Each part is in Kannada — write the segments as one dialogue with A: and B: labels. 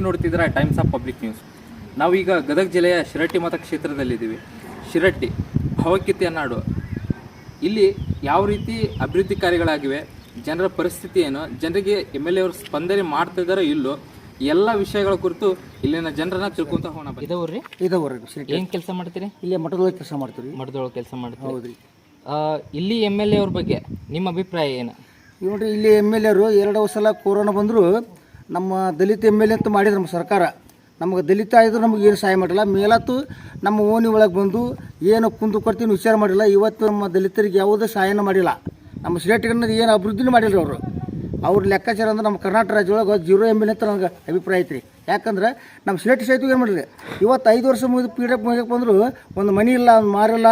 A: ನೀವು ನೋಡ್ತಿದ್ದೀರಾ ಟೈಮ್ಸ್ ಆಫ್ ಪಬ್ಲಿಕ್ ನ್ಯೂಸ್ ನಾವೀಗ ಗದಗ ಜಿಲ್ಲೆಯ ಶಿರಟ್ಟಿ ಮತಕ್ಷೇತ್ರದಲ್ಲಿದ್ದೀವಿ. ಶಿರಟ್ಟಿ ಭಾವಕ್ಯತೆಯ ನಾಡು ಇಲ್ಲಿ ಯಾವ ರೀತಿ ಅಭಿವೃದ್ಧಿ ಕಾರ್ಯಗಳಾಗಿವೆ ಜನರ ಪರಿಸ್ಥಿತಿ ಏನು ಜನರಿಗೆ ಎಂ ಎಲ್ ಎ ಅವರು ಸ್ಪಂದನೆ ಮಾಡ್ತಿದ್ದಾರೋ ಇಲ್ಲೋ ಎಲ್ಲ ವಿಷಯಗಳ ಕುರಿತು ಇಲ್ಲಿನ ಜನರನ್ನ ತಿಳ್ಕೊಂತ ಹೋಗೋಣ ಇದವ್ರಿ
B: ಇದವ್ರಿ ಶಿರಟ್ಟಿ
A: ಏನು ಕೆಲಸ ಮಾಡ್ತೀರಿ?
B: ಇಲ್ಲಿ ಮಠದೊಳಗೆ ಕೆಲಸ ಮಾಡ್ತೀವಿ.
A: ಮಠದೊಳಗೆ ಕೆಲಸ ಮಾಡ್ತೀರಿ?
B: ಹೌದ್ರಿ.
A: ಆ, ಇಲ್ಲಿ ಎಂ ಎಲ್ ಎ ಅವ್ರ ಬಗ್ಗೆ ನಿಮ್ಮ ಅಭಿಪ್ರಾಯ ಏನು?
B: ಈಗ ನೋಡ್ರಿ ಇಲ್ಲಿ ಎಂ ಎಲ್ ಎರು ಎರಡು ಸಲ ಕೊರೋನಾ ಬಂದರೂ. ನಮ್ಮ ದಲಿತ ಎಂ ಎಲ್ ಎ ಅಂತ ಮಾಡಿದ್ರು ನಮ್ಮ ಸರ್ಕಾರ. ನಮಗೆ ದಲಿತ ಆಯಿತು ನಮಗೆ ಏನು ಸಹಾಯ ಮಾಡಿಲ್ಲ. ಮೇಲತ್ತು ನಮ್ಮ ಓಣಿ ಒಳಗೆ ಬಂದು ಏನು ಕುಂದು ಕೊಡ್ತೀನಿ ವಿಚಾರ ಮಾಡಿಲ್ಲ. ಇವತ್ತು ನಮ್ಮ ದಲಿತರಿಗೆ ಯಾವುದೇ ಸಹಾಯನ ಮಾಡಿಲ್ಲ. ನಮ್ಮ ಸ್ಟೇಟ್ಗಳನ್ನ ಏನು ಅಭಿವೃದ್ಧಿನೂ ಮಾಡಿಲ್ಲ ಅವರು. ಅವ್ರ ಲೆಕ್ಕಾಚಾರ ಅಂದ್ರೆ ನಮ್ಮ ಕರ್ನಾಟಕ ರಾಜ್ಯದೊಳಗೆ ಜೀರೋ ಎಂ ಎಲ್ ಎ ಅಂತ ನನಗೆ ಅಭಿಪ್ರಾಯ ಐತ್ರಿ. ಯಾಕಂದ್ರೆ ನಮ್ಮ ಸ್ಟೇಟ್ ಸಹಿತ ಏನು ಮಾಡಿರಿ ಇವತ್ತು ಐದು ವರ್ಷ ಮುಗಿದು ಪೀಡಕ್ಕೆ ಮುಗಿಯಕ್ಕೆ ಬಂದರೂ ಒಂದು ಮನಿ ಇಲ್ಲ, ಒಂದು ಮಾರಿಲ್ಲ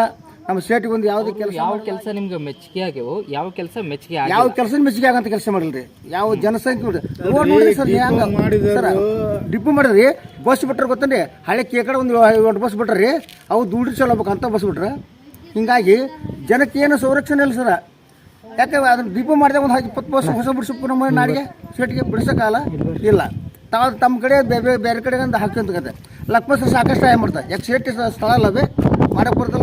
B: ನಮ್ಮ ಸ್ಟೇಟ್ಗೆ ಒಂದು ಯಾವುದೇ ಕೆಲಸ
A: ಯಾವ ಕೆಲಸ ನಿಮ್ಗೆ ಮೆಚ್ಚುಗೆ ಆಗ್ಯವು ಯಾವ ಕೆಲಸ ಮೆಚ್ಚುಗೆ ಆಗಿ
B: ಯಾವ ಕೆಲಸ ಮೆಚ್ಚುಗೆ ಆಗಂತ ಕೆಲಸ ಮಾಡಲ್ರಿ? ಯಾವ ಜನಸಂಖ್ಯೆ ನೋಡ್ರಿ. ರೋಡ್ ನೋಡ್ರಿ ಸರ್ ಹೆಂಗ? ಸರ್ ಡಿಪ್ಪು ಮಾಡಿದ್ರಿ. ಬಸ್ ಬಿಟ್ರೆ ಗೊತ್ತೇನ್ರಿ? ಹಳೆ ಕೇಕಡೆ ಒಂದು ಎರಡು ಬಸ್ ಬಿಟ್ರಿ ಅವು ದುಡ್ಡು ಚಲೋ ಅಂತ ಬಸ್ ಬಿಟ್ರೆ. ಹಿಂಗಾಗಿ ಜನಕ್ಕೆ ಏನು ಸಂರಕ್ಷಣೆ ಇಲ್ಲ ಸರ್. ಯಾಕೆ ಅದನ್ನ ಡಿಪ್ಪು ಮಾಡಿದಾಗ ಒಂದು ಇಪ್ಪತ್ತು ಬಸ್ ಹೊಸ ಬಿಡಿಸಬೇಕು ನಮ್ಮ ನಾಡಿಗೆ ಸ್ಟೇಟ್ಗೆ ಬಿಡಿಸೋಕ್ಕಾಗಲ್ಲ ಇಲ್ಲ. ತಾವು ತಮ್ಮ ಕಡೆ ಬೇರೆ ಬೇರೆ ಬೇರೆ ಹಾಕಿ ಅಂತ ಕತೆ ಲಕ್ಷ್ಮಣ ಸಾಕಷ್ಟು ಸಹಾಯ ಮಾಡ್ತಾರೆ. ಯಾಕೆ ಸ್ಟೇಟ್ ಸ್ಥಳ ಅಲ್ಲವೇ ಮಾಡಕ್ಕೆ ಬರ್ತಲ್ಲ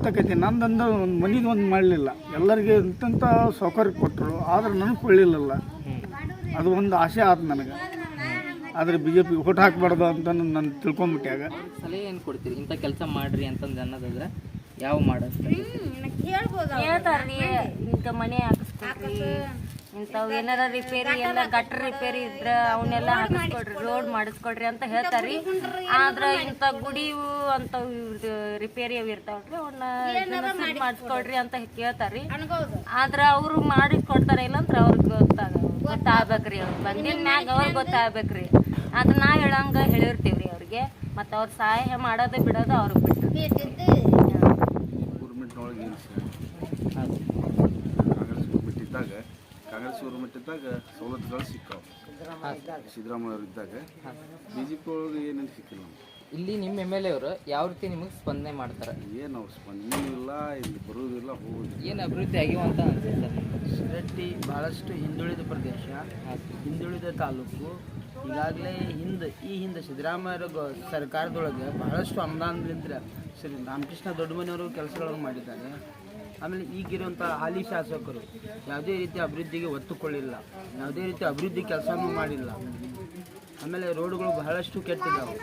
C: ಗೊತ್ತಾಕೈತಿ ನಂದಂದು ಒಂದು ಮನಿದು ಒಂದು ಮಾಡಲಿಲ್ಲ. ಎಲ್ಲರಿಗೆ ಇಂಥ ಸೌಕರ್ಯ ಕೊಟ್ಟರು ಆದ್ರೆ ನನಗೆ ಕೊಳ್ಳಿಲ್ಲಲ್ಲ ಅದು ಒಂದು ಆಸೆ ಆದ ನನಗೆ. ಆದರೆ ಬಿ ಜೆ ಪಿ ಓಟ್ ಹಾಕ್ಬಾರ್ದು ಅಂತ ನಾನು ತಿಳ್ಕೊಂಬಿಟ್ಟಾಗ
A: ಸಲಹೆ ಏನು ಕೊಡ್ತೀರಿ? ಇಂಥ ಕೆಲಸ ಮಾಡ್ರಿ ಅಂತಂದು ಅನ್ನೋದಾದ್ರೆ ಯಾವ ಮಾಡೋದು?
D: ಕೇಳ್ಬೋದು ಇಂಥ ಮನೆ ಇಂಥವು ಏನಾರ ರಿಪೇರಿ ಎಲ್ಲ ಗಟ್ಟ ರಿಪೇರಿ ಇದ್ರ ಅವನ್ನೆಲ್ಲ ಹಾಕಿಸ್ಕೊಡ್ರಿ ರೋಡ್ ಮಾಡಿಸ್ಕೊಡ್ರಿ ಅಂತ ಹೇಳ್ತಾರ್ರಿ. ಆದ್ರ ಇಂಥ ಗುಡಿವು ಅಂತವು ರಿಪೇರಿ ಅವು ಇರ್ತಾವ್ರಿ ಅವನ್ನ ಮಾಡಿಸ್ಕೊಡ್ರಿ ಅಂತ ಕೇಳ್ತಾರ್ರಿ. ಆದ್ರ ಅವ್ರು ಮಾಡಿಸ್ಕೊಡ್ತಾರ ಇಲ್ಲಂದ್ರ ಇಲ್ಲ ಅಂದ್ರೆ ಅವ್ರಿಗೆ ಗೊತ್ತಾಗ ಗೊತ್ತಾಗ್ಬೇಕ್ರಿ ಅವ್ರು ಬಂದಿನ ಮ್ಯಾಗ ಅವ್ರಿಗೆ ಗೊತ್ತಾಗ್ಬೇಕ್ರಿ. ಅದ್ ನಾವ್ ಹೇಳಂಗ ಹೇಳಿರ್ತೀವ್ರಿ ಅವ್ರಿಗೆ ಮತ್ತ ಅವ್ರ ಸಹಾಯ ಮಾಡೋದು ಬಿಡೋದು ಅವ್ರಿಗೆ ಬಿಟ್ಟು
E: ಗೌರ್ಮೆಂಟ್ನೊಳಗೆ ಏನು ಕಾಂಗ್ರೆಸ್ ಗೌರ್ಮೆಂಟ್ ಇದ್ದಾಗ ಕಾಂಗ್ರೆಸ್ ಮಟ್ಟದಾಗ ಸವಲತ್ತುಗಳು ಸಿಕ್ಕಾವು. ಸಿದ್ದರಾಮಯ್ಯ ಅವರು ಇದ್ದಾಗ ಬಿ ಜೆ ಪಿ ಒಳಗೆ ಏನೇನು ಸಿಕ್ಕಿಲ್ಲ ನಮ್ಗೆ.
A: ಇಲ್ಲಿ ನಿಮ್ಮ ಎಂ ಎಲ್ ಎ ಅವರು ಯಾವ ರೀತಿ ನಿಮಗೆ ಸ್ಪಂದನೆ ಮಾಡ್ತಾರೆ?
E: ಏನು ಅವ್ರು ಸ್ಪಂದನೆ ಇಲ್ಲ ಇಲ್ಲಿ ಬರುವುದಿಲ್ಲ ಹೋಗುದಿಲ್ಲ
A: ಏನು ಅಭಿವೃದ್ಧಿ ಆಗಿವ ಅಂತ ಅನ್ಸುತ್ತೆ?
F: ಶಿರಟ್ಟಿ ಭಾಳಷ್ಟು ಹಿಂದುಳಿದ ಪ್ರದೇಶ ಹಿಂದುಳಿದ ತಾಲೂಕು. ಈಗಾಗಲೇ ಹಿಂದೆ ಈ ಹಿಂದೆ ಸಿದ್ದರಾಮಯ್ಯರ ಗೊ- ಸರ್ಕಾರದೊಳಗೆ ಬಹಳಷ್ಟು ಅನುದಾನದಿಂದ ಶ್ರೀ ರಾಮಕೃಷ್ಣ ದೊಡ್ಡಮನೆಯವರು ಕೆಲಸಗಳನ್ನು ಮಾಡಿದ್ದಾರೆ. ಆಮೇಲೆ ಈಗಿರುವಂಥ ಹಾಲಿ ಶಾಸಕರು ಯಾವುದೇ ರೀತಿ ಅಭಿವೃದ್ಧಿಗೆ ಒತ್ತು ಕೊಳ್ಳಿಲ್ಲ ಯಾವುದೇ ರೀತಿ ಅಭಿವೃದ್ಧಿ ಕೆಲಸನೂ ಮಾಡಿಲ್ಲ. ಆಮೇಲೆ ರೋಡ್ಗಳು ಬಹಳಷ್ಟು ಕೆಟ್ಟಿದ್ದಾವೆ.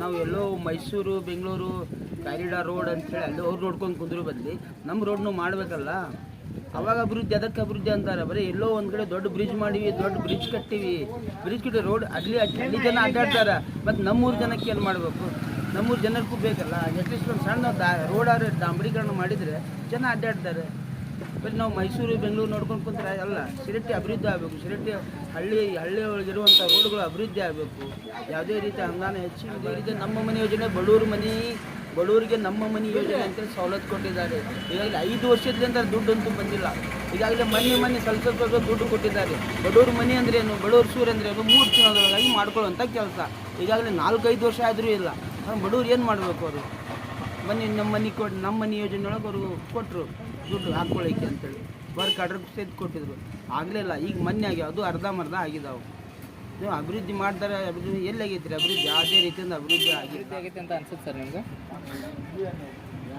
F: ನಾವು ಎಲ್ಲೋ ಮೈಸೂರು, ಬೆಂಗಳೂರು, ಕಾರಿಡಾರ್ ರೋಡ್ ಅಂತೇಳಿ ಅಲ್ಲಿ ಅವ್ರು ನೋಡ್ಕೊಂಡು ಕುಂದ್ರು ಬದಲಿ ನಮ್ಮ ರೋಡ್ನು ಮಾಡಬೇಕಲ್ಲ. ಅವಾಗ ಅಭಿವೃದ್ಧಿ, ಅದಕ್ಕೆ ಅಭಿವೃದ್ಧಿ ಅಂತಾರೆ. ಬರೀ ಎಲ್ಲೋ ಒಂದು ಕಡೆ ದೊಡ್ಡ ಬ್ರಿಡ್ಜ್ ಮಾಡಿವಿ, ದೊಡ್ಡ ಬ್ರಿಡ್ಜ್ ಕಟ್ಟಿವಿ. ಬ್ರಿಡ್ಜ್ ಕಟ್ಟಿ ರೋಡ್ ಅಲ್ಲಿ ಅಲ್ಲಿ ಜನ ಅಡ್ಡಾಡ್ತಾರೆ. ಮತ್ತು ನಮ್ಮೂರು ಜನಕ್ಕೆ ಏನು ಮಾಡಬೇಕು? ನಮ್ಮೂರು ಜನರಿಗೂ ಬೇಕಲ್ಲ. ಅಟ್ಲೀಸ್ಟ್ ಒಂದು ಸಣ್ಣ ದಾ ರೋಡ್ ಆದ್ರೆ ಡಾಂಬರೀಕರಣ ಮಾಡಿದರೆ ಜನ ಅಡ್ಡಾಡ್ತಾರೆ. ಬರೀ ನಾವು ಮೈಸೂರು, ಬೆಂಗಳೂರು ನೋಡ್ಕೊಂಡು ಕುಂತ್ರೆ ಅಲ್ಲ ಶಿರಟ್ಟಿ ಅಭಿವೃದ್ಧಿ ಆಗಬೇಕು. ಶಿರಟ್ಟಿ ಹಳ್ಳಿ ಹಳ್ಳಿ ಒಳಗಿರುವಂಥ ರೋಡ್ಗಳು ಅಭಿವೃದ್ಧಿ ಆಗಬೇಕು. ಯಾವುದೇ ರೀತಿ ಅನುದಾನ ಹೆಚ್ಚಿನ ಇದೆ. ನಮ್ಮ ಮನೆ ಯೋಜನೆ ಬಡವ್ರ ಮನೆ ಬಡವರಿಗೆ ನಮ್ಮ ಮನೆ ಯೋಜನೆ ಅಂತೇಳಿ ಸವಲತ್ತು ಕೊಟ್ಟಿದ್ದಾರೆ. ಈಗಾಗಲೇ ಐದು ವರ್ಷದಿಂದ ದುಡ್ಡು ಅಂತೂ ಬಂದಿಲ್ಲ. ಈಗಾಗಲೇ ಮನೆ ಮನೆ ಸ್ವಲ್ಪ ಸ್ವಲ್ಪ ದುಡ್ಡು ಕೊಟ್ಟಿದ್ದಾರೆ. ಬಡವ್ರ ಮನೆ ಅಂದ್ರೆ ಏನು? ಬಡವ್ರ ಸೂರ್ ಅಂದ್ರೆ ಏನು ಮೂರು ತಿಂಗಳೊಳಗಾಗಿ ಮಾಡ್ಕೊಳ್ಳುವಂಥ ಕೆಲಸ. ಈಗಾಗಲೇ ನಾಲ್ಕೈದು ವರ್ಷ ಆದರೂ ಇಲ್ಲ. ಬಡವ್ರು ಏನು ಮಾಡಬೇಕು ಅವರು? ಮನೆ ನಮ್ಮ ಮನೆ ಕೊಟ್ಟು ನಮ್ಮ ಮನೆ ಯೋಜನೆ ಒಳಗೆ ಅವರು ಕೊಟ್ಟರು ದುಡ್ಡು ಹಾಕ್ಕೊಳ್ಳಿಕ್ಕೆ ಅಂತೇಳಿ. ವರ್ಕ್ ಆರ್ಡರ್ ಸೇದ್ ಕೊಟ್ಟಿದ್ರು. ಆಗಲಿಲ್ಲ ಈಗ ಮೊನ್ನೆ ಆಗ್ಯಾವ ಅದು ಅರ್ಧಂಬರ್ಧ ಆಗಿದಾವೆ. ನೀವು ಅಭಿವೃದ್ಧಿ ಮಾಡ್ತಾರೆ, ಅಭಿವೃದ್ಧಿ ಎಲ್ಲಿ ಆಗೈತ್ರಿ ಅಭಿವೃದ್ಧಿ? ಯಾವುದೇ ರೀತಿಯಿಂದ ಅಭಿವೃದ್ಧಿ
A: ಆಗೈತೆ ಅಂತ ಅನ್ಸುತ್ತೆ ಸರ್ ನಿಮ್ಗೆ?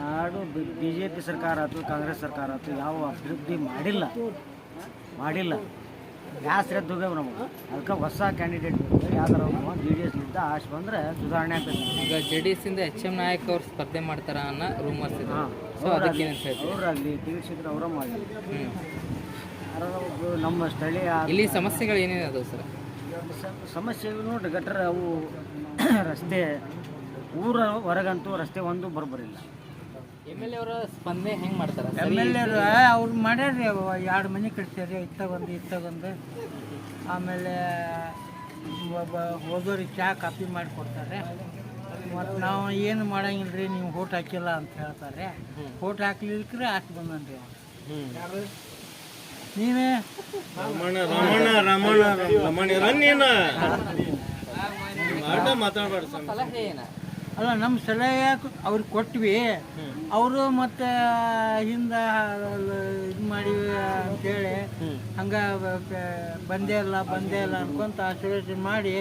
G: ಎರಡು ಬಿ ಜೆ ಪಿ ಸರ್ಕಾರ ಆಯ್ತು ಕಾಂಗ್ರೆಸ್ ಸರ್ಕಾರ ಆಯ್ತು ಯಾವ ಅಭಿವೃದ್ಧಿ ಮಾಡಿಲ್ಲ. ಮಾಡಿಲ್ಲ. ಗ್ಯಾಸ್ ರೆದ್ದು ಹೋಗ್ಯಾವ ನಮಗೆ. ಅದಕ್ಕೆ ಹೊಸ ಕ್ಯಾಂಡಿಡೇಟ್ ಬೇಕು ಯಾವ್ದಾರ ಜೆ ಡಿ ಎಸ್ನಿಂದ ಆಶ್ ಬಂದರೆ ಸುಧಾರಣೆ ಆಗ್ತದೆ
A: ಈಗ ಜೆ ಡಿ ಎಸ್ ಇಂದ ಎಚ್ ಎಂ ನಾಯಕ್ ಅವ್ರು ಸ್ಪರ್ಧೆ ಮಾಡ್ತಾರ ಅನ್ನೋ ರೂಮರ್ಸ್ ಇದೆ. ಸೊ ಅದಕ್ಕೆ
G: ಅವರಾಗಲಿ ತಿಳಿಸಿದ್ರೆ ಅವರ ಮಾಡಿ. ನಮ್ಮ ಸ್ಥಳೀಯ
A: ಇಲ್ಲಿ ಸಮಸ್ಯೆಗಳು ಏನೇನು ಅದಾವೆ ಸರ್?
G: ಸಮಸ್ಯೆಗಳು ನೋಡ್ರಿ ಗಟ್ರ ಅವು ರಸ್ತೆ ಊರ ಹೊರಗಂತೂ ರಸ್ತೆ ಒಂದು ಬರೋಬರಿಲ್ಲ.
A: ಎಂ ಎಲ್ ಎ ಅವರ ಸ್ಪಂದನೆ ಹೆಂಗೆ ಮಾಡ್ತಾರೆ?
F: ಎಂ ಎಲ್ ಎರು ಅವ್ರು ಮಾಡ್ಯಾರ್ರಿ ಅವು ಎರಡು ಮನೆ ಕಟ್ಸ್ಯಾರಿ ಇತ್ತಗೊಂದು ಇತ್ತಗೊಂದು ಆಮೇಲೆ ಒಬ್ಬ ಹೋದವ್ರಿಗೆ ಚಹಾ ಕಾಪಿ ಮಾಡಿ ಕೊಡ್ತಾರೆ. ಮತ್ತು ನಾವು ಏನು ಮಾಡಂಗಿಲ್ಲ ರೀ ನೀವು ಹೋಟ್ ಹಾಕಿಲ್ಲ ಅಂತ ಹೇಳ್ತಾರೆ. ಹೋಟ್ ಹಾಕ್ಲಿಕ್ಕೆ ಹಾಕಿ ಬಂದನ್ರಿ ಅವ್ರು. ನೀವೇ?
A: ಸಲಹೆ ಏನ?
F: ಅಲ್ಲ ನಮ್ಮ ಸಲಹೆ ಅವ್ರಿಗೆ ಕೊಟ್ವಿ? ಅವರು ಮತ್ತೆ ಹಿಂದೆ ಇದು ಮಾಡಿವಿ ಅಂತೇಳಿ ಹಂಗೆ ಬಂದೇ ಇಲ್ಲ ಬಂದೇ ಇಲ್ಲ ಅನ್ಕೊಂತ ಆಶ್ಲೇಷಣೆ ಮಾಡಿ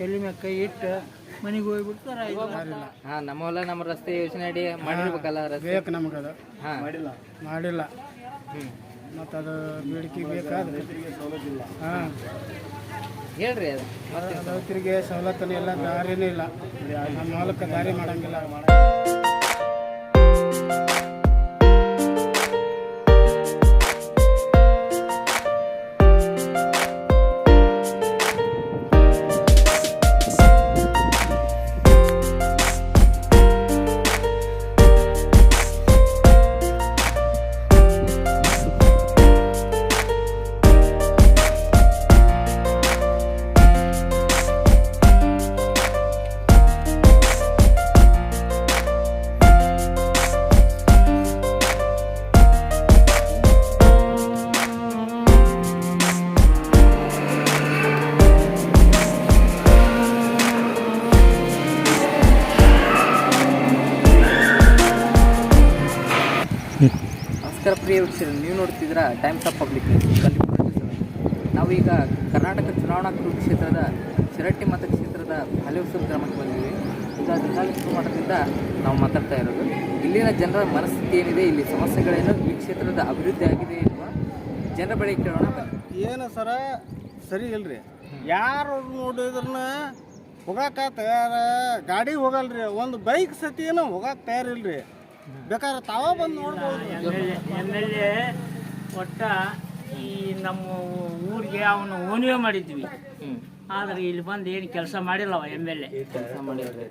H: ಎಲ್ಲಿ ಮೇಲೆ ಕೈ ಇಟ್ಟು ಮನೆಗೆ ಹೋಗ್ಬಿಡ್ತಾರೆ
A: ಹಾ ನಮ್ಮ ಹೊಲ ನಮ್ಮ ರಸ್ತೆ ಯೋಚನೆ ಅಡಿ ಮಾಡಿರ್ಬೇಕಲ್ಲ ರಸ್ತೆ.
I: ನಮ್ಗೆ ನಮಗದು.
A: ಹಾ.
I: ಮಾಡಿಲ್ಲ.
A: ಹ್ಮ್.
I: ಮತ್ತು ಅದು ಬೇಡಿಕೆ ಬೇಕಾದ್ರೆ. ಹಾಂ.
A: ಹೇಳ್ರಿ
I: ರೈತರಿಗೆ ಸವಲತ್ತನೇ ಇಲ್ಲ ದಾರಿನೇ ಇಲ್ಲ. ನಮ್ಮ ಹೊಲಕ್ಕೆ ದಾರಿ ಮಾಡಂಗಿಲ್ಲ.
A: ನಮಸ್ಕಾರ ಪ್ರಿಯ ವೀಕ್ಷಕರು ನೀವು ನೋಡ್ತಿದ್ರ ಟೈಮ್ಸ್ ಆಫ್ ಪಬ್ಲಿಕ್ ನಾವೀಗ ಕರ್ನಾಟಕ ಚುನಾವಣಾ ಕುರುಕ್ಷೇತ್ರದ ಶಿರಟ್ಟಿ ಮತಕ್ಷೇತ್ರದ ಹಲೇಶ್ವರ ಗ್ರಾಮಕ್ಕೆ ಬಂದಿದ್ದೀವಿ. ಈಗ ಜಿಲ್ಲಾಡಳಿತ ಮಠದಿಂದ ನಾವು ಮಾತಾಡ್ತಾ ಇರೋದು. ಇಲ್ಲಿನ ಜನರ ಮನಸ್ಥಿತಿ ಏನಿದೆ? ಇಲ್ಲಿ ಸಮಸ್ಯೆಗಳೇನು? ಈ ಕ್ಷೇತ್ರದ ಅಭಿವೃದ್ಧಿ ಆಗಿದೆ ಎನ್ನುವ ಜನರ ಬಳಿ ಕೇಳೋಣ.
I: ಏನು ಸರ? ಸರಿ ಇಲ್ರಿ. ಯಾರು ನೋಡಿದ್ರನ್ನ ಹೋಗಾಕ ತಯಾರ? ಗಾಡಿ ಹೋಗಲ್ರಿ. ಒಂದು ಬೈಕ್ ಸತಿನ ಹೋಗಾಕ ತಯಾರಿಲ್ರಿ. ಬೇಕಾದ್ರೆ ತಾವ ಬಂದು ನೋಡ್ಬೋದು.
H: ಎಂ ಎಲ್ ಎ ಒಟ್ಟ ಈ ನಮ್ಮ ಊರಿಗೆ ಅವನು ಓನಿಯೋ ಮಾಡಿದ್ವಿ. ಆದ್ರೆ ಇಲ್ಲಿ ಬಂದು ಏನು ಕೆಲಸ ಮಾಡಿಲ್ಲವ ಎಂ ಎಲ್ ಎ.
A: ಕೆಲಸ ಮಾಡಿದ್ರೆ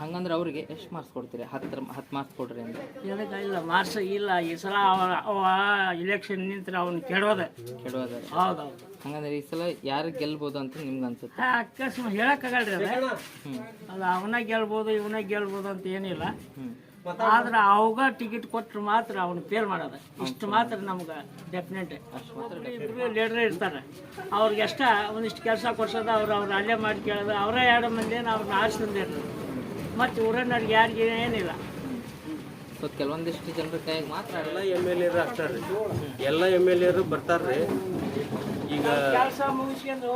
A: ಹಂಗಂದ್ರೆ ಅವರಿಗೆ ಎಷ್ಟು ಮಾರ್ಕ್ಸ್ ಕೊಡ್ತೀರಿ? ಹತ್ತು ಹತ್ತು ಮಾರ್ಕ್ಸ್ ಕೊಡ್ರಿ ಅಂತ.
H: ಎದಕ್ಕೆ ಇಲ್ಲ ಮಾರ್ಕ್ಸ್ ಇಲ್ಲ. ಈ ಸಲ ಅವ ಅವ ಇಲೆಕ್ಷನ್ ನಿಂತ್ರೆ ಅವನು ಕೆಡೋದೆ.
A: ಕೆಡೋದೆ.
H: ಹೌದೌದು.
A: ಹಂಗಂದ್ರೆ ಈ ಸಲ ಯಾರು ಗೆಲ್ಬೋದು ಅಂತ ನಿಮ್ಗೆ ಅನ್ಸುತ್ತೆ?
H: ಅಕಸ್ಮಾತ್ ಹೇಳಕ್ಕಾಗಲ್ರಿ ಅದ. ಅದು ಅವನ ಗೆಲ್ಬೋದು ಇವನ ಗೆಲ್ಬೋದು ಅಂತ ಏನಿಲ್ಲ. ಆದ್ರೆ ಅವಾಗ ಟಿಕೆಟ್ ಕೊಟ್ರೆ ಮಾತ್ರ ಅವನು ಫೇಲ್ ಮಾಡೋದು. ಇಷ್ಟು ಮಾತ್ರ ನಮ್ಗೆ ಡೆಫಿನೆಟ್ ಇಬ್ಬರು ಲೀಡರ್ ಇರ್ತಾರೆ. ಅವ್ರಿಗೆ ಎಷ್ಟ ಒಂದಿಷ್ಟು ಕೆಲಸ ಕೊಡ್ಸೋದು ಅವ್ರು ಅವ್ರು ಅಲ್ಲೇ ಮಾಡಿ ಕೇಳೋದು. ಅವರೇ ಎರಡು ಮಂದಿ ಅವ್ರನ್ನ ಆರಿಸ್ತಿರ್ತಾರೆ ಮತ್ತು ಊರನ್ನವ್ರಿಗೆ ಯಾರಿಗೆ ಏನಿಲ್ಲ.
A: ಕೆಲವೊಂದಿಷ್ಟು ಜನರ ಕೈಯಾಗ ಮಾತ್ರ
J: ಎಲ್ಲ ಎಂ ಎಲ್ ಎರು ಆಗ್ತಾರ್ರಿ ಎಲ್ಲ ಎಂ ಎಲ್ ಎರು ಬರ್ತಾರ್ರಿ. ಈಗ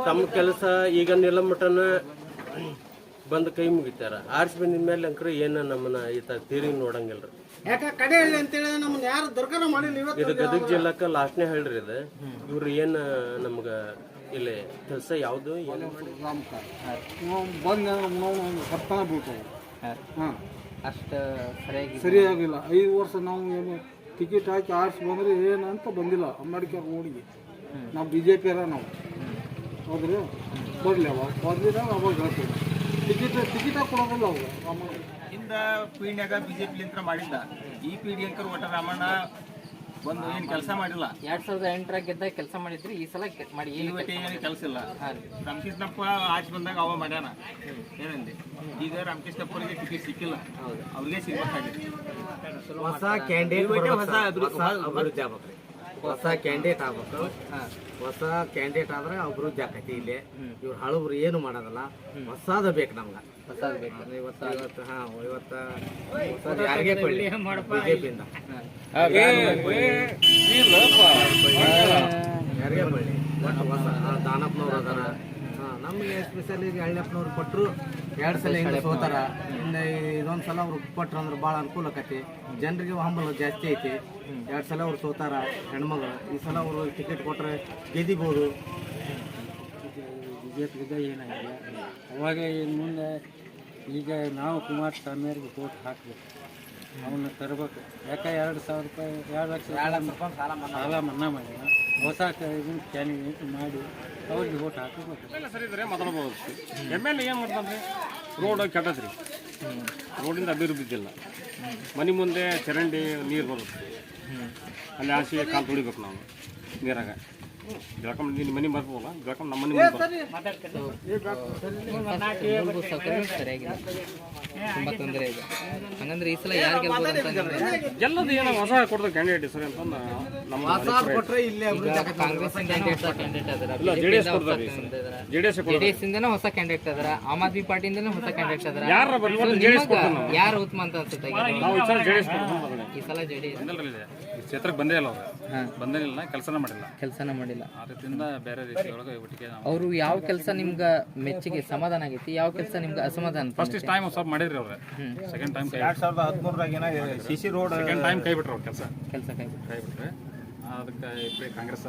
J: ತಮ್ಮ ಕೆಲಸ ಈಗ ನಿಲಮಟನ ಬಂದು ಕೈ ಮುಗಿತಾರ. ಆರ್ಸಿ ಬಂದಿದ ಮೇಲೆ ಏನು ಏನ ನಮ್ಮನ್ನ ಈತ ತೀರಿ ನೋಡಂಗಿಲ್ರಿ.
I: ಯಾಕ ಕಡೆ ಹಳ್ಳಿ ಅಂತೇಳಿ ನಮ್ಮನ್ನ ಯಾರು ಮಾಡಿಲ್ಲ ಇವತ್ತು?
J: ಇದು ಗದಗ ಜಿಲ್ಲಾಕ ಲಾಸ್ಟ್ನೇ ಹೇಳ್ರಿ ಇದು. ಇವ್ರು ಏನ ನಮ್ಗ ಇಲ್ಲಿ ಕೆಲಸ ಯಾವ್ದು ಏನು
I: ಬಂದು ಬೀಳ್ತಾವೆ ಹಾಂ.
A: ಅಷ್ಟು ಸರಿಯಾಗಿ
I: ಸರಿಯಾಗಿಲ್ಲ. ಐದು ವರ್ಷ ನಾವು ಏನು ಟಿಕೆಟ್ ಹಾಕಿ ಆರಿಸಿ ಬಂದ್ರೆ ಏನಂತ ಬಂದಿಲ್ಲ. ಅಂಬೇಡ್ಕರ್ ರೋಡಿಗೆ ನಾವು ಬಿ ಜೆ ಪಿಯರ ನಾವು ಹೌದ್ರಿ? ಕೊಡಲಿ ಅವಾಗ. ಬಂದಿರ ಅವಾಗ ಹೇಳ್ತೀವಿ. ಟಿಕೆಟ್ ಟಿಕೆಟ್ ಕೊಡೋದಿಲ್ಲ ಅವಾಗ
K: ಹಿಂದ ಪೀಣ್ಯಾಗ ಬಿಜೆಪಿ ಲಿಂತ್ರ ಮಾಡಿಲ್ಲ. ಈ ಪೀಡಿ ಅಂಕರ್ ಒಟ್ಟ ರಾಮಣ್ಣ ಒಂದು ಏನು ಕೆಲಸ ಮಾಡಿಲ್ಲ.
A: ಎರಡ್ ಸಾವಿರದ ಎಂಟರಾಗ ಗೆದ್ದಾಗ ಕೆಲಸ ಮಾಡಿದ್ರಿ ಈ ಸಲ ಕೆ- ಮಾಡಿ
K: ಈ
A: ಏನು
K: ಕೆಲಸ ಇಲ್ಲ. ರಾಮಕೃಷ್ಣಪ್ಪ ಆಚೆ ಬಂದಾಗ ಅವ ಮಾಡ್ಯಾನ. ಏನಂದೆ? ಈಗ ರಾಮಕೃಷ್ಣಪ್ಪರಿಗೆ ಟಿಕೆಟ್ ಸಿಕ್ಕಿಲ್ಲ. ಅವ್ರಿಗೆ ಸಿಗ್ಬೇಕಾಗಿದೆ.
G: ಹೊಸ ಕ್ಯಾಂಡಿಡೇಟ್
K: ಹೊಸ ಅಭಿವೃದ್ಧಿ-
G: ಹೊಸ ಅಭಿವೃದ್ಧಿ ಆಗ್ಬೇಕ್ರಿ ಹೊಸ ಕ್ಯಾಂಡಿಡೇಟ್ ಆಗ್ಬೇಕು. ಹೊಸ ಕ್ಯಾಂಡಿಡೇಟ್ ಆದ್ರೆ ಅಭಿವೃದ್ಧಿ ಆಕೈತಿ ಇಲ್ಲಿ. ಇವ್ರು ಹಳಬ್ರು ಏನು ಮಾಡೋದಲ್ಲ. ಹೊಸದ ಬೇಕು ನಮ್ಗೆ.
A: ಹೊಸದು ಬೇಕು
G: ಇವತ್ತು ಇವತ್ತು ಹಾ ಇವತ್ತು ಹೊಸದು ಯಾರಿಗೆ ಕೊಳ್ಳಿ ಬಿಜೆಪಿಯಿಂದ. ಯಾರಿಗೆ ಒಟ್ಟು ಹೊಸ ದಾನಪ್ಪನವ್ರು ಅದಾರ. ನಮ್ಗೆ ಎಸ್ಪೆಷಲಿ ಈಗ ಹಳ್ಳಿಯಪ್ಪನವ್ರು ಕೊಟ್ಟರು ಎರಡು ಸಲ ಹಿಂಗೆ ಸೋತಾರ. ಇನ್ನು ಇದೊಂದು ಸಲ ಅವ್ರು ಕೊಟ್ರು ಅಂದ್ರೆ ಭಾಳ ಅನುಕೂಲ ಆಕತಿ. ಜನರಿಗೆ ಹಂಬಲ ಜಾಸ್ತಿ ಐತಿ. ಎರಡು ಸಲ ಅವ್ರು ಸೋತಾರ, ಹೆಣ್ಮಗಳು. ಈ ಸಲ ಅವರು ಟಿಕೆಟ್ ಕೊಟ್ಟರೆ ಗೆದಿಬೋದು
L: ಬಿಜೆಪಿಗೆ ಏನಾಗಿದೆ ಅವಾಗ ಇನ್ನು ಮುಂದೆ ಈಗ ನಾವು ಕುಮಾರಸ್ವಾಮಿಯವ್ರಿಗೆ ಕೋಟ್ ಹಾಕಬೇಕು. ಅವನ್ನ ತರಬೇಕು. ಯಾಕೆ ಎರಡು ಸಾವಿರ ರೂಪಾಯಿ ಎರಡು ಲಕ್ಷ ಸಾಲ ಮನ್ನಾ ಮಾಡಿ. ಹೊಸ ಕ್ಯಾಂಡಿಡೇಟ್ ಮಾಡಿ ಅವ್ರಿಗೆ ಓಟ್ ಹಾಕಬೇಕು.
M: ಸರಿ ಇದ್ರೆ ಮಾತಾಡ್ಬೋದು ಎಂ ಎಲ್ ಏನು ಮಾಡ್ತಾನೆ ರೋಡ್ ಕೆಟ್ಟದ್ರಿ. ರೋಡಿಂದ ಅಭಿವೃದ್ಧಿ ಇಲ್ಲ ಮನೆ ಮುಂದೆ ಚರಂಡಿ ನೀರು ಬರುತ್ತೆ. ಅಲ್ಲಿ ಆಸೆ ಕಾಲು ತುಳಿಬೇಕು ನಾವು ನೀರಾಗ. ನಿನ್ನ ಮನೆ ಬರ್ಬೋಲ್ಲ ನಮ್ಮ ಮನೆ
A: ತುಂಬಾ ತೊಂದರೆ ಇದೆ. ಹಂಗಂದ್ರೆ ಈ ಸಲ ಯಾರು ಗೆಲ್ಬೋದು ಅಂತ
M: ಏನೋ ಹೊಸ ಕೊಡ್ತಾರೆ ಕ್ಯಾಂಡಿಡೇಟ್ ಸರ್ ಅಂತಂದು ನಮ್ಮ
A: ಕಾಂಗ್ರೆಸ್ ಕ್ಯಾಂಡಿಡೇಟ್ ಅದರ
M: ಜೆ ಡಿ ಎಸ್ ಕೊಡ್ತಾರೆ ಜೆ ಡಿ ಎಸ್
A: ಜೆಡಿಎಸ್ ಇಂದನೂ ಹೊಸ ಕ್ಯಾಂಡಿಡೇಟ್ ಅದರ ಆಮ್ ಆದ್ಮಿ ಪಾರ್ಟಿಯಿಂದನೂ ಹೊಸ ಕ್ಯಾಂಡಿಡೇಟ್ ಅದರ
M: ಯಾರು ಬರ್ಲಿ ಒಟ್ಟು ಜೆ ಡಿ ಎಸ್
A: ಯಾರು ಉತ್ತಮ ಅಂತ ಅನ್ಸುತ್ತೆ
M: ನಾವು ಈ ಸಲ ಜೆ ಡಿ ಎಸ್ ಕೊಡ್ತಾರೆ
A: ಈ ಸಲ ಜೆಡಿಎಸ್
M: ಈ ಕ್ಷೇತ್ರಕ್ಕೆ ಬಂದೇ ಇಲ್ಲ ಅವ್ರು. ಬಂದೇ ಇಲ್ಲ ಕೆಲಸನ ಮಾಡಿಲ್ಲ.
A: ಕೆಲಸನ ಮಾಡಿಲ್ಲ. ಬಂದಿಲ್ಲ
M: ಆ ರೀತಿಯಿಂದ ಬೇರೆ. ರೀತಿ ಒಳಗೆ ಒಟ್ಟಿಗೆ ನಾವು.
A: ಅವರು ಯಾವ ಕೆಲಸ ನಿಮ್ಗೆ ಮೆಚ್ಚುಗೆ ಸಮಾಧಾನ ಆಗೈತಿ? ಯಾವ ಕೆಲಸ ನಿಮ್ಗೆ ಅಸಮಾಧಾನ
M: ಫಸ್ಟ್ ಟೈಮ್ ಸ್ವಲ್ಪ ಮಾಡಿದ್ರಿ ಅವ್ರೆ. ಸೆಕೆಂಡ್ ಟೈಮ್ ಕೈ
K: ಎರಡ್ ಸಾವಿರದ ಹದಿಮೂರರಾಗ C C road
M: second time ಕೈ ಬಿಟ್ರು ಅವ್ರ ಕೆಲಸ.
A: ಕೆಲಸ ಕೈ
M: ಕೈ ಬಿಟ್ರೆ ಅದಕ್ಕೆ ಈ ಕಾಂಗ್ರೆಸ್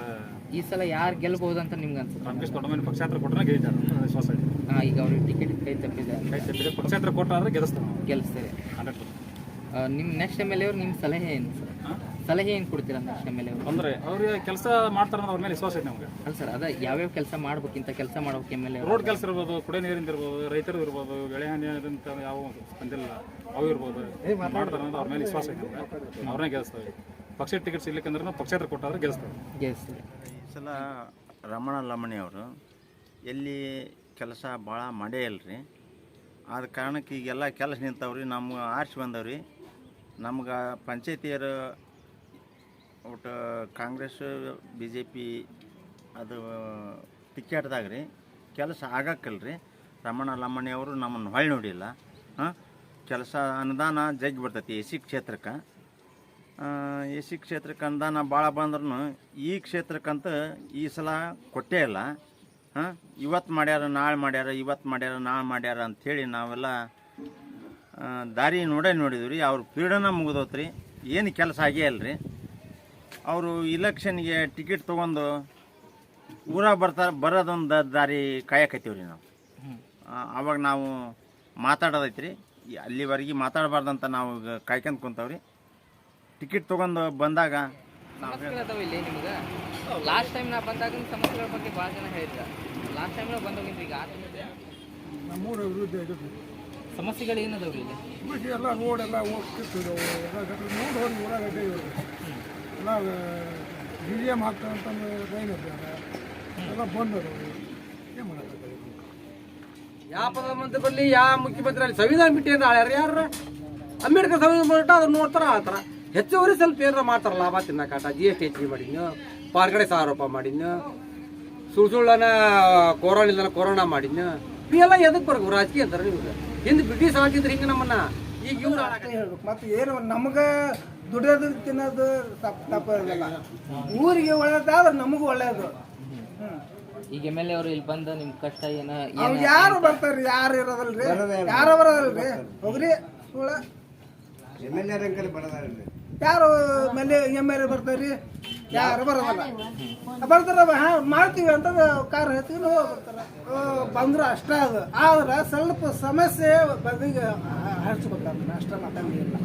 A: ಈ ಸಲ ಯಾರು ಗೆಲ್ಬಹುದು ಅಂತ ನಿಮ್ಗೆ ಅನ್ಸುತ್ತೆ?
M: ರಾಮಕೃಷ್ಣ ದೊಡ್ಡಮನೆ ಪಕ್ಷಾಂತರ ಕೊಟ್ಟರೆ ಗೆಲ್ತಾರೆ ವಿಶ್ವಾಸ ಇದೆ.
A: ಹಾಂ ಈಗ ಅವ್ರಿಗೆ ಟಿಕೆಟ್ ಕೈ ತಪ್ಪಿದೆ
M: ಕೈ ತಪ್ಪಿದೆ. ಪಕ್ಷಾಂತರ ಕೊಟ್ಟಾದ್ರೆ ಗೆಲ್ಲಿಸ್ತಾರೆ
A: ಗೆಲ್ಲಿಸ್ತಾರೆ.
M: Hundred percent.
A: ನಿಮ್ಮ ನೆಕ್ಸ್ಟ್ ಎಂ ಎಲ್ ಎ ಅವ್ರು ನಿಮ್ಮ ಸಲಹೆ ಏನು ಸರ್? ಸಲಹೆ ಏನು ಕೊಡ್ತೀರಾ ಅಂದ್ರೆ ಮೇಲೆ ಅವರು?
M: ಅಂದ್ರೆ ಅವ್ರಿಗೆ ಕೆಲಸ ಮಾಡ್ತಾರೆ ಅವ್ರ ಮೇಲೆ ವಿಶ್ವಾಸ ಐತೆ ನಮ್ಗೆ.
A: ಅಲ್ಲ ಸರ್ ಅದ ಯಾವ್ಯಾವ ಕೆಲಸ ಮಾಡ್ಬೇಕಿಂತ ಕೆಲಸ ಮಾಡ್ಬೇಕು ಎಂ ಎಲ್ ಎ
M: ರೋಡ್ ಕೆಲಸ ಇರ್ಬೋದು ಕುಡಿಯ ನೀರಿಂದ ಇರ್ಬೋದು ರೈತರು ಇರ್ಬೋದು ಬೆಳೆ ಅಂತ ಯಾವ ಬಂದಿಲ್ಲ ಅವು ಇರ್ಬೋದು. ಮಾಡ್ತಾರೆ ಅನ್ನೋದು ಅವ್ರ ಮೇಲೆ ವಿಶ್ವಾಸ ಐತೆ ನಮ್ಗೆ. ಅವ್ರನ್ನೇ ಗೆಲ್ಲಿಸ್ತಾರೆ ಪಕ್ಷ ಟಿಕೆಟ್ ಸಿಗ್ಲಿಕ್ಕಂದ್ರೆ ಪಕ್ಷೇತರ ಕೊಟ್ಟಾದ್ರೆ ಗೆಲ್ಲಿಸ್ತಾರೆ
A: ಗೆಲ್ಲಿಸ್ತಾರೆ
N: ಈ ಸಲ ರಮಣ ಲಮಣಿ ಅವರು ಎಲ್ಲಿ ಕೆಲಸ ಭಾಳ ಮಾಡೇ ಇಲ್ರಿ. ಆದ ಕಾರಣಕ್ಕೆ ಈಗೆಲ್ಲ ಕೆಲಸ ನಿಂತವ್ರಿ ನಮ್ಗೆ ಆರ್ಸಿ ಬಂದವ್ರಿ. ನಮ್ಗೆ ಪಂಚಾಯತಿಯರು ಒಟ್ಟು ಕಾಂಗ್ರೆಸ್ ಬಿ ಜೆ ಪಿ ಅದು ಟಿಕೆಟ್ದಾಗ ರೀ ಕೆಲಸ ಆಗಕ್ಕಲ್ಲ ರೀ ರಮಣ ಲಮ್ಮಣ್ಣಿಯವರು ನಮ್ಮನ್ನು ಹೊಳ್ಳಿ ನೋಡಿಲ್ಲ. ಹಾಂ? ಕೆಲಸ ಅನುದಾನ ಜಗ್ಗಿ ಬರ್ತೈತಿ ಎ ಸಿ ಕ್ಷೇತ್ರಕ್ಕೆ. ಎ ಸಿ ಕ್ಷೇತ್ರಕ್ಕೆ ಅನುದಾನ ಭಾಳ ಬಂದ್ರೂ ಈ ಕ್ಷೇತ್ರಕ್ಕಂತ ಈ ಸಲ ಕೊಟ್ಟೇ ಇಲ್ಲ. ಹಾಂ? ಇವತ್ತು ಮಾಡ್ಯಾರ, ನಾಳೆ ಮಾಡ್ಯಾರ, ಇವತ್ತು ಮಾಡ್ಯಾರ, ನಾಳೆ ಮಾಡ್ಯಾರ ಅಂಥೇಳಿ ನಾವೆಲ್ಲ ದಾರಿ ನೋಡೇ ನೋಡಿದ್ವಿ ರೀ. ಅವ್ರ ಪೀಡನ ಮುಗಿದೋತ್ರಿ. ಏನು ಕೆಲಸ ಆಗೇ ಇಲ್ಲ ರೀ ಅವರು ಇಲೆಕ್ಷನ್ಗೆ ಟಿಕೆಟ್ ತೊಗೊಂಡು ಊರ ಬರ್ತಾರೆ ಬರೋದೊಂದು ದಾರಿ ಕಾಯಕತ್ತೀವ್ರಿ ರೀ ನಾವು. ಆವಾಗ ಅವಾಗ ನಾವು ಮಾತಾಡೋದೈತ್ರಿ. ಅಲ್ಲಿವರೆಗೆ ಮಾತಾಡಬಾರ್ದಂತ ನಾವು ಕಾಯ್ಕೊಂಡು ಕುಂತವ್ರಿ. ಟಿಕೆಟ್ ತೊಗೊಂಡು ಬಂದಾಗ
A: ಇಲ್ಲಿ ನಿಮ್ಗೆ? ಲಾಸ್ಟ್ ಟೈಮ್ ನಾ ಬಂದಾಗ ಸಮಸ್ಯೆಗಳ ಬಗ್ಗೆ ಭಾಳ ಜನ ಹೇಳಿದ್ರ. ಲಾಸ್ಟ್ ಟೈಮ್ ಬಂದು ಹೋಗಿದ್ರಿ ಈಗ
C: ನಮ್ಮೂರ ಅಭಿವೃದ್ಧಿ ಆಗೈತಿ
A: ಸಮಸ್ಯೆಗಳು ಏನದಾವ್ರಿ ಇಲ್ಲಿ?
C: ಎಲ್ಲ ರೋಡ್ ಎಲ್ಲ ಹೋಗ್ತಿತ್ತು. ಎಲ್ಲ ನೋಡಿ ಹೋಗಿ ಊರಾಗ. ಎಲ್ಲ ಬಿ ಜಿ ಎಂ ಹಾಕ್ತಾರಂತ ಇದ್ದಾರೆ ಎಲ್ಲ ಬಂದರು. ಏನು ಮಾಡೋದು?
F: ಯಾವ ಪ್ರಧಾನಮಂತ್ರಿ ಬರಲಿ ಯಾವ ಮುಖ್ಯಮಂತ್ರಿ ಅಲ್ಲಿ ಸಂವಿಧಾನ ಬಿಟ್ಟು ಏನು ಆಳ್ಯಾರ ಯಾರು? ಅಂಬೇಡ್ಕರ್ ಸಂವಿಧಾನ ಬಿಟ್ಟು ಅದನ್ನ ನೋಡ್ತಾರ ಥರ. ಹೆಚ್ಚುವರಿ ಸ್ವಲ್ಪ ಏನಾರ ಮಾಡ್ತಾರ ಲಾಭ ತಿನ್ನಕಾಟ ಜಿ ಎಸ್ ಟಿ ಹೆಚ್ಚಿಗೆ ಮಾಡಿದ್ನು ಪಾರ್ಗಡೆ ಆರೋಪ ಮಾಡಿದ್ನು ಸುಳ್ಳು ಸುಳ್ಳನ ಕೊರೋನಾ ಇಲ್ಲದ ಕೊರೋನಾ ಮಾಡಿದ್ನು ಇವೆಲ್ಲ ಎದಕ್ಕೆ ಬರ್ಬೇಕು? ರಾಜಕೀಯ ಅಂತಾರೆ ನಿಮ್ಗೆ. ಹಿಂದೆ ಬ್ರಿಟಿಷ್ ಆಗಿದ್ರೆ ಹಿಂಗೆ ನಮ್ಮನ್ನ. ಈಗ ಇವ್ರು
C: ಹೇಳ್ಬೇಕು. ಮತ್ತು ಏನು ನಮಗೆ ದುಡಿಯೋದು ತಿನ್ನೋದು ತಪ್ಪು ತಪ್ಪಿಲ್ಲ ಊರಿಗೆ ಒಳ್ಳೇದಾದ್ರೆ ನಮಗೂ ಒಳ್ಳೇದು.
A: ಈಗ ಎಂ ಎಲ್ ಎ ಅವರು ಇಲ್ಲಿ ಬಂದು ನಿಮ್ ಕಷ್ಟ ಏನ
C: ಅವ್ರು ಯಾರು ಬರ್ತಾರ್ರಿ ಯಾರು ಇರೋದಲ್ರಿ? ಯಾರು ಬರೋದಲ್ರಿ? ಹೋಗ್ರಿ ಸುಳ್ಳ. ಯಾರು ಮೇಲೆ ಎಂ ಎಲ್ ಎ ಬರ್ತಾರ್ರಿ ಯಾರು ಬರೋದಲ್ಲ. ಬರ್ತಾರ ಹಾ ಮಾಡ್ತೀವಿ ಅಂತ ಕಾರ್ ಹೇಳ್ತೀವಿ ಬರ್ತಾರ ಬಂದ್ರೆ ಅಷ್ಟೇ ಅದು. ಆದ್ರೆ ಸ್ವಲ್ಪ ಸಮಸ್ಯೆ ಬದಿಗೆ ಹಚ್ಬೇಕಾದ್ರೆ ಅಷ್ಟೇ ಮಾತಾಡಿಲ್ಲ